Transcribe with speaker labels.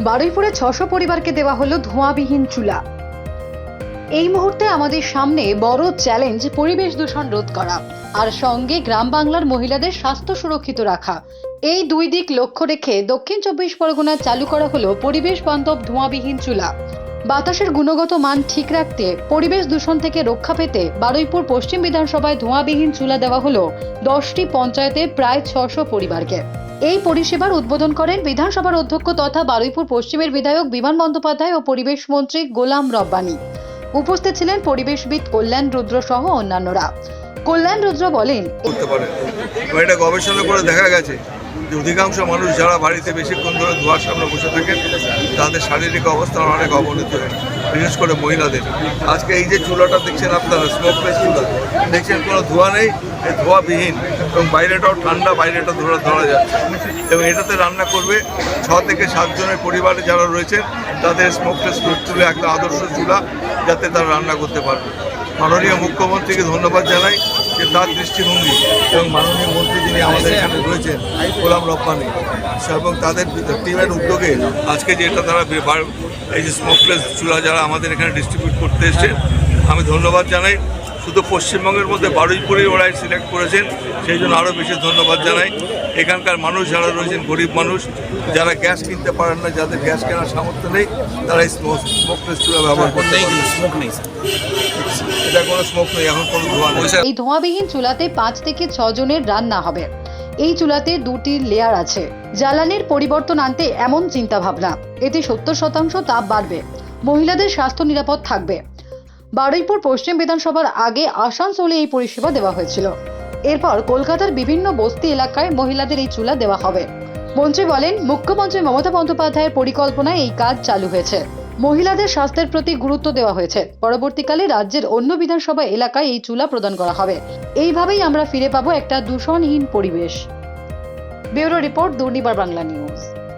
Speaker 1: বারুইপুরে ছশো পরিবারকে দেওয়া হলো ধোঁয়াবিহীন চুলা। এই মুহূর্তে আমাদের সামনে বড় চ্যালেঞ্জ পরিবেশ দূষণ রোধ করা আর সঙ্গে গ্রাম বাংলার মহিলাদের স্বাস্থ্য সুরক্ষিত রাখা। এই দুই দিক লক্ষ্য রেখে দক্ষিণ চব্বিশ পরগনায় চালু করা হলো পরিবেশ বান্ধব ধোঁয়াবিহীন চুলা। বাতাসের গুণগত মান ঠিক রাখতে, পরিবেশ দূষণ থেকে রক্ষা পেতে বারুইপুর পশ্চিম বিধানসভায় ধোঁয়াবিহীন চুলা দেওয়া হলো দশটি পঞ্চায়েতের প্রায় ছশো পরিবারকে। এই পরিষেবার উদ্বোধন করেন বিধানসভার অধ্যক্ষ তথা বারুইপুর পশ্চিমের বিধায়ক বিমান বন্দ্যোপাধ্যায় ও পরিবেশ মন্ত্রী গোলাম রব্বানী। উপস্থিত ছিলেন পরিবেশবিদ কল্যাণ রুদ্র সহ অন্যান্যরা। কল্যাণ রুদ্র বলেন,
Speaker 2: করতে এটা গবেষণা করে দেখা গেছে যে অধিকাংশ মানুষ যারা বাড়িতে বেশিক্ষণ ধরে ধোয়ার সামনে বসে থাকেন, তাদের শারীরিক অবস্থার অনেক অবনতি হয়, বিশেষ করে মহিলাদের। আজকে এই যে চুলাটা দেখছেন আপনারা স্মোকলেস চুলা, দেখছেন কোনো ধোঁয়া নেই এই ধোঁয়াবিহীন এবং বাইরেটাও ঠান্ডা, বাইরেটা ধরা ধরা যাচ্ছে। এবং এটাতে রান্না করবে ছ থেকে সাতজনের পরিবারে যারা রয়েছেন, তাদের স্মোক স্মোকলেস চুলে একটা আদর্শ চুলা। যাতে তারা রান্না করতে পারবে। মাননীয় মুখ্যমন্ত্রীকে ধন্যবাদ জানাই যে তার দৃষ্টিভঙ্গি এবং মাননীয় মন্ত্রী যিনি আমাদের এখানে রয়েছেন, গোলাম রব্বানি এবং তাদের টিমের উদ্যোগে আজকে যেটা তারা এই যে স্মোকলেস চুলা যারা আমাদের এখানে ডিস্ট্রিবিউট করতে এসছেন, আমি ধন্যবাদ জানাই। শুধু পশ্চিমবঙ্গের মধ্যে বারুইপুরেই ওরাই সিলেক্ট করেছেন। সেই জন্য আরও বেশি ধন্যবাদ জানাই। এখানকার মানুষ যারা রয়েছেন গরিব মানুষ যারা গ্যাস কিনতে পারেন না যাদের গ্যাস কেনার সামর্থ্য নেই তারা এই স্মোকলেস চুলা ব্যবহার করতে
Speaker 3: স্মোক নেই
Speaker 2: এটা কোনো স্মোক নেই এখন কোনো ধোঁয়া নেই।
Speaker 1: এই ধোঁয়াবিহীন চুলাতে পাঁচ থেকে ছ জনের রান্না হবে। এই চুলাতে দুটি লেয়ার আছে। জ্বালানির পরিবর্তন আনতে এমন চিন্তা ভাবনা এতে সত্তর শতাংশ তাপ বাড়বে। মহিলাদের স্বাস্থ্য নিরাপদ থাকবে। বারুইপুর পশ্চিম বিধানসভার আগে আসানসোলে এই পরিষেবা দেওয়া হয়েছিল। এরপর কলকাতার বিভিন্ন বস্তি এলাকায় মহিলাদের এই চুলা দেওয়া হবে। মন্ত্রী বলেন, মুখ্যমন্ত্রী মমতা বন্দ্যোপাধ্যায়ের পরিকল্পনায় এই কাজ চালু হয়েছে। মহিলাদের স্বাস্থ্যের প্রতি গুরুত্ব দেওয়া হয়েছে। পরবর্তীকালে রাজ্যের অন্য বিধানসভা এলাকায় এই চুলা প্রদান করা হবে। এইভাবেই আমরা ফিরে পাবো একটা দূষণহীন পরিবেশ। Bureau report, Durnibar Bangla news.